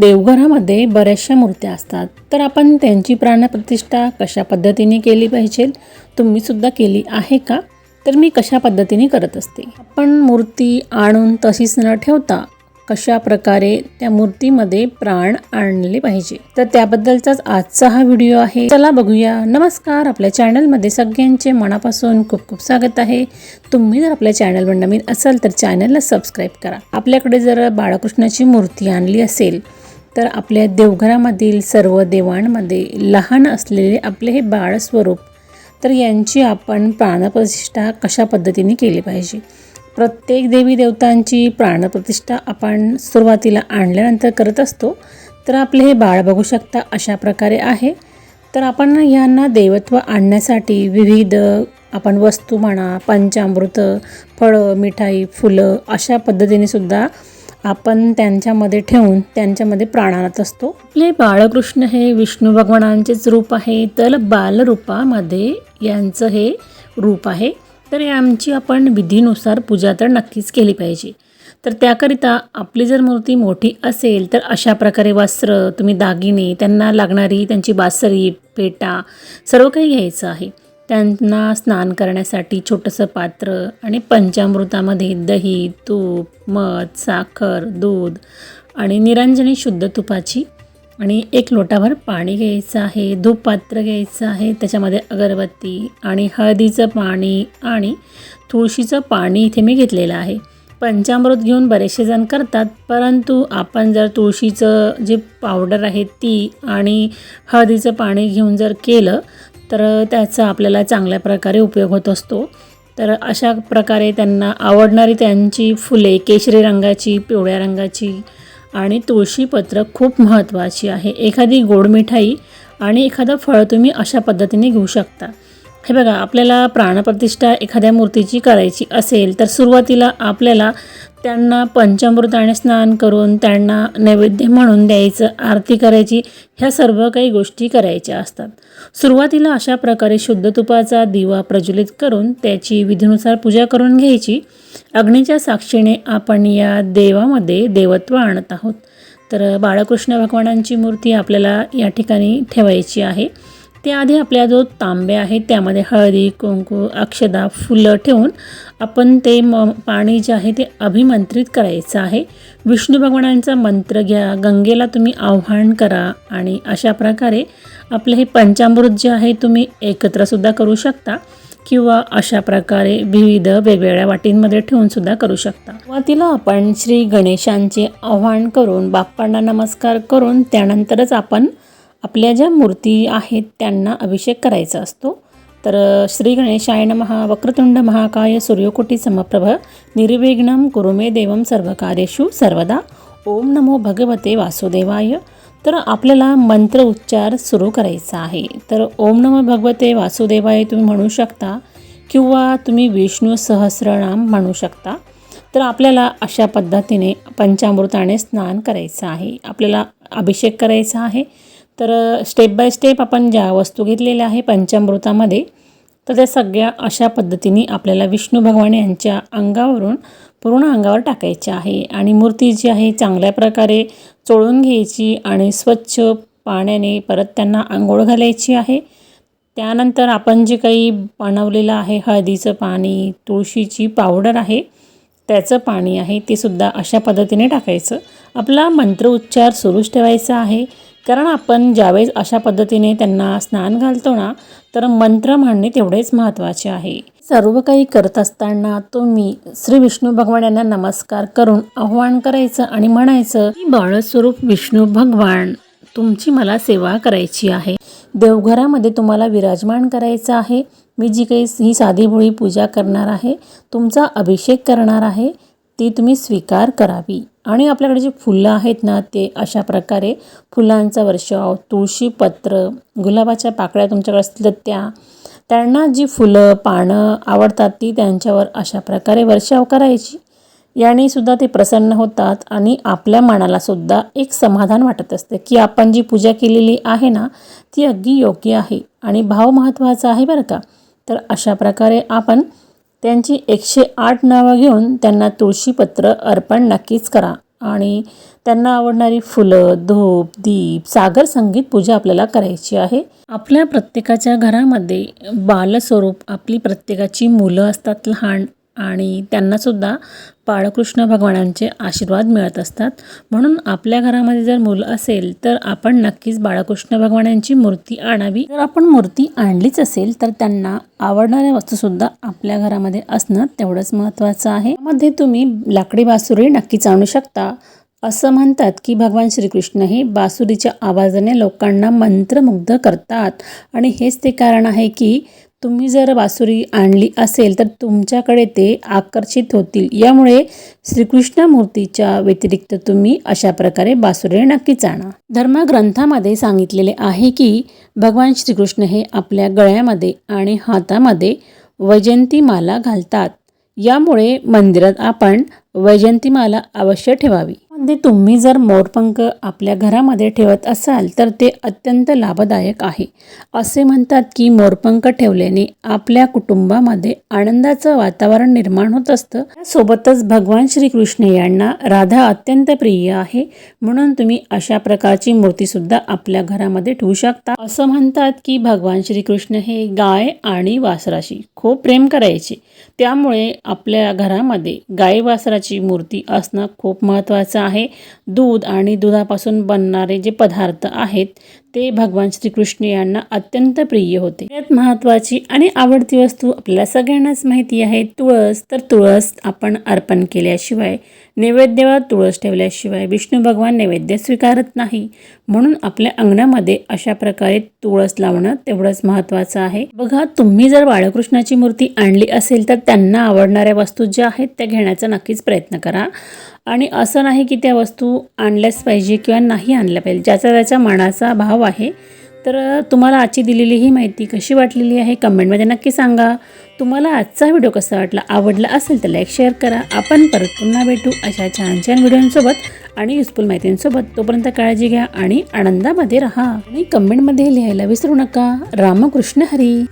देवघरामध्ये बऱ्याचशा मूर्त्या असतात. तर आपण त्यांची प्राणप्रतिष्ठा कशा पद्धतीने केली पाहिजे? तुम्ही सुद्धा केली आहे का? तर मी कशा पद्धतीने करत असते? आपण मूर्ती आणून तशीच न ठेवता कशा प्रकारे त्या मूर्तीमध्ये प्राण आणले पाहिजे? तर त्याबद्दलचाच आजचा हा व्हिडिओ आहे. चला बघूया. नमस्कार. आपल्या चॅनलमध्ये सगळ्यांचे मनापासून खूप खूप स्वागत आहे. तुम्ही जर आपल्या चॅनलवर नवीन असाल तर चॅनलला सबस्क्राईब करा. आपल्याकडे जर बाळकृष्णाची मूर्ती आणली असेल तर आपल्या देवघरामधील सर्व देवांमध्ये लहान असलेले आपले हे बाळ स्वरूप तर यांची आपण प्राणप्रतिष्ठा कशा पद्धतीने केली पाहिजे? प्रत्येक देवी देवतांची प्राणप्रतिष्ठा आपण सुरुवातीला आणल्यानंतर करत असतो तर आपले हे बाळ बघू शकता अशा प्रकारे आहे. तर आपण यांना देवत्व आणण्यासाठी विविध आपण वस्तू म्हणा पंचामृत फळं मिठाई फुलं अशा पद्धतीने सुद्धा आपण त्यांच्यामध्ये ठेवून त्यांच्यामध्ये प्राणात असतो. आपले बाळकृष्ण हे विष्णू भगवानांचेच रूप आहे तर बालरूपामध्ये यांचं हे रूप आहे. तर आमची आपण विधीनुसार पूजा तर नक्कीच केली पाहिजे. तर त्याकरिता आपली जर मूर्ती मोठी असेल तर अशा प्रकारे वस्त्र तुम्ही दागिने त्यांना लागणारी त्यांची बासरी पेटा सर्व काही घ्यायचं आहे. त्यांना स्नान करण्यासाठी छोटंसं पात्र आणि पंचामृतामध्ये दही तूप मध साखर दूध आणि निरंजनी शुद्ध तुपाची आणि एक लोटाभर पाणी घ्यायचं आहे धूप पात्र घ्यायचं आहे. त्याच्यामध्ये अगरबत्ती आणि हळदीचं पाणी आणि तुळशीचं पाणी इथे मी घेतलेलं आहे. पंचामृत घेऊन बरेचसे जण करतात परंतु आपण जर तुळशीचं जे पावडर आहे ती आणि हळदीचं पाणी घेऊन जर केलं तर त्याचा आपल्याला चांगल्या प्रकारे उपयोग होत असतो. तर अशा प्रकारे त्यांना आवडणारी त्यांची फुले केशरी रंगाची पिवळ्या रंगाची आणि तुळशीपत्र खूप महत्त्वाची आहे. एखादी गोड मिठाई आणि एखादं फळ तुम्ही अशा पद्धतीने घेऊ शकता. हे बघा आपल्याला प्राणप्रतिष्ठा एखाद्या मूर्तीची करायची असेल तर सुरुवातीला आपल्याला त्यांना पंचामृताने स्नान करून त्यांना नैवेद्य म्हणून द्यायचं आरती करायची ह्या सर्व काही गोष्टी करायच्या असतात. सुरुवातीला अशा प्रकारे शुद्ध तुपाचा दिवा प्रज्वलित करून त्याची विधीनुसार पूजा करून घ्यायची. अग्नीच्या साक्षीने आपण या देवामध्ये देवत्व आणत आहोत. तर बाळकृष्ण भगवानांची मूर्ती आपल्याला या ठिकाणी ठेवायची आहे. त्याआधी आपल्या जो तांबे आहे त्यामध्ये हळदी कुंकू अक्षदा फुलं ठेवून आपण ते म पाणी जे आहे ते अभिमंत्रित करायचं आहे. विष्णू भगवानांचा मंत्र घ्या गंगेला तुम्ही आव्हान करा आणि अशा प्रकारे आपलं हे पंचामृत जे आहे तुम्ही एकत्रसुद्धा करू शकता किंवा अशा प्रकारे विविध वेगवेगळ्या वाटींमध्ये ठेवूनसुद्धा करू शकता. सुरुवातीला आपण श्री गणेशांचे आव्हान करून बाप्पांना नमस्कार करून त्यानंतरच आपण आपल्या ज्या मूर्ती आहेत त्यांना अभिषेक करायचा असतो. तर श्री गणेशाय महा वक्रतुंड महाकाय सूर्यकोटी समप्रभ निर्विघ्नं कुरुमे देवम सर्व कार्येषु सर्वदा. ओम नमो भगवते वासुदेवाय. तर आपल्याला मंत्र उच्चार सुरू करायचा आहे. तर ओम नमो भगवते वासुदेवाय तुम्ही म्हणू शकता किंवा तुम्ही विष्णू सहस्रनाम म्हणू शकता. तर आपल्याला अशा पद्धतीने पंचामृताने स्नान करायचं आहे. आपल्याला अभिषेक करायचा आहे. तर स्टेप बाय स्टेप आपण ज्या वस्तू घेतलेल्या आहे पंचामृतामध्ये तर त्या सगळ्या अशा पद्धतीने आपल्याला विष्णू भगवान यांच्या अंगावरून पूर्ण अंगावर टाकायच्या आहे. आणि मूर्ती जी आहे चांगल्या प्रकारे चोळून घ्यायची आणि स्वच्छ पाण्याने परत त्यांना आंघोळ घालायची आहे. त्यानंतर आपण जे काही बनवलेलं आहे हळदीचं पाणी तुळशीची पावडर आहे त्याचं पाणी आहे ते सुद्धा अशा पद्धतीने टाकायचं. आपला मंत्र उच्चार सुरूच ठेवायचा आहे. कारण आपण ज्यावेळेस अशा पद्धतीने त्यांना स्नान घालतो ना तर मंत्र म्हणणे तेवढेच महत्त्वाचे आहे. सर्व काही करत असताना तुम्ही श्री विष्णू भगवान यांना नमस्कार करून आव्हान करायचं आणि म्हणायचं की बाळस्वरूप विष्णू भगवान तुमची मला सेवा करायची आहे. देवघरामध्ये तुम्हाला विराजमान करायचं आहे. मी जी काही ही साधी भोळी पूजा करणार आहे तुमचा अभिषेक करणार आहे. ती तुम्ही स्वीकार करावी. आणि आपल्याकडे जे फुलं आहेत ना ते अशा प्रकारे फुलांचा वर्षाव तुळशीपत्र गुलाबाच्या पाकळ्या तुमच्याकडे असतील तर त्या. त्यांना जी फुलं पानं आवडतात ती त्यांच्यावर अशा प्रकारे वर्षाव करायची. याने सुद्धा ते प्रसन्न होतात आणि आपल्या मनाला सुद्धा एक समाधान वाटत असते की आपण जी पूजा केलेली आहे ना ती अगदी योग्य आहे आणि भाव महत्त्वाचा आहे बरं का. तर अशा प्रकारे आपण त्यांची एकशे आठ नावं घेऊन त्यांना तुळशीपत्र अर्पण नक्कीच करा. आणि त्यांना आवडणारी फुलं धूप दीप सागर संगीत पूजा आपल्याला करायची आहे. आपल्या प्रत्येकाच्या घरामध्ये बालस्वरूप आपली प्रत्येकाची मुलं असतात लहान. आणि त्यांनासुद्धा बाळकृष्ण भगवानांचे आशीर्वाद मिळत असतात. म्हणून आपल्या घरामध्ये जर मुलं असेल तर आपण नक्कीच बाळकृष्ण भगवानांची मूर्ती आणावी. जर आपण मूर्ती आणलीच असेल तर त्यांना आवडणाऱ्या वस्तूसुद्धा आपल्या घरामध्ये असणं तेवढंच महत्त्वाचं आहे. मध्ये तुम्ही लाकडी बासुरी नक्कीच आणू शकता. असं म्हणतात की भगवान श्रीकृष्ण हे बासुरीच्या आवाजाने लोकांना मंत्रमुग्ध करतात. आणि हेच ते कारण आहे की तुम्ही जर बासुरी आणली असेल तर तुमच्याकडे ते आकर्षित होतील. यामुळे श्रीकृष्ण मूर्तीच्या व्यतिरिक्त तुम्ही अशा प्रकारे बासुरी नक्कीच आणा. धर्मग्रंथामध्ये सांगितलेले आहे की भगवान श्रीकृष्ण हे आपल्या गळ्यामध्ये आणि हातामध्ये वैजंतीमाला घालतात. यामुळे मंदिरात आपण वैजंतीमाला अवश्य ठेवावी. म्हणजे तुम्ही जर मोरपंख आपल्या घरामध्ये ठेवत असाल तर ते अत्यंत लाभदायक आहे. असे म्हणतात की मोरपंख ठेवल्याने आपल्या कुटुंबामध्ये आनंदाचं वातावरण निर्माण होत असतं. सोबतच भगवान श्रीकृष्ण यांना राधा अत्यंत प्रिय आहे. म्हणून तुम्ही अशा प्रकारची मूर्तीसुद्धा आपल्या घरामध्ये ठेवू शकता. असं म्हणतात की भगवान श्रीकृष्ण हे गाय आणि वासराशी खूप प्रेम करायचे. त्यामुळे आपल्या घरामध्ये गाय वासराची मूर्ती असणं खूप महत्त्वाचं आहे. दूध आणि दुधापासून बनणारे जे पदार्थ आहेत ते भगवान श्रीकृष्ण यांना अत्यंत प्रिय होते. यात महत्त्वाची आणि आवडती वस्तू आपल्याला सगळ्यांनाच माहिती आहे. तुळस तर तुळस आपण अर्पण केल्याशिवाय नैवेद्यावर तुळस ठेवल्याशिवाय विष्णू भगवान नैवेद्य स्वीकारत नाही. म्हणून आपल्या अंगणामध्ये अशा प्रकारे तुळस लावणं तेवढंच महत्त्वाचं आहे. बघा तुम्ही जर बाळकृष्णाची मूर्ती आणली असेल तर त्यांना आवडणाऱ्या वस्तू ज्या आहेत त्या घेण्याचा नक्कीच प्रयत्न करा. आणि असं नाही की त्या वस्तू आणल्याच पाहिजे किंवा नाही आणल्या पाहिजे. ज्याचा त्याच्या मनाचा भाव आहे. तर तुम्हाला आजची दिलेली ही माहिती कशी वाटलेली आहे? कमेंटमध्ये नक्की सांगा. तुम्हाला आजचा व्हिडिओ कसा वाटला? आवडला असेल तर लाईक शेअर करा. आपण परत पुन्हा भेटू अशा छान छान व्हिडिओंसोबत आणि युजफुल माहितींसोबत. तोपर्यंत काळजी घ्या आणि आनंदामध्ये राहा. आणि कमेंटमध्ये लिहायला विसरू नका. रामकृष्ण हरी.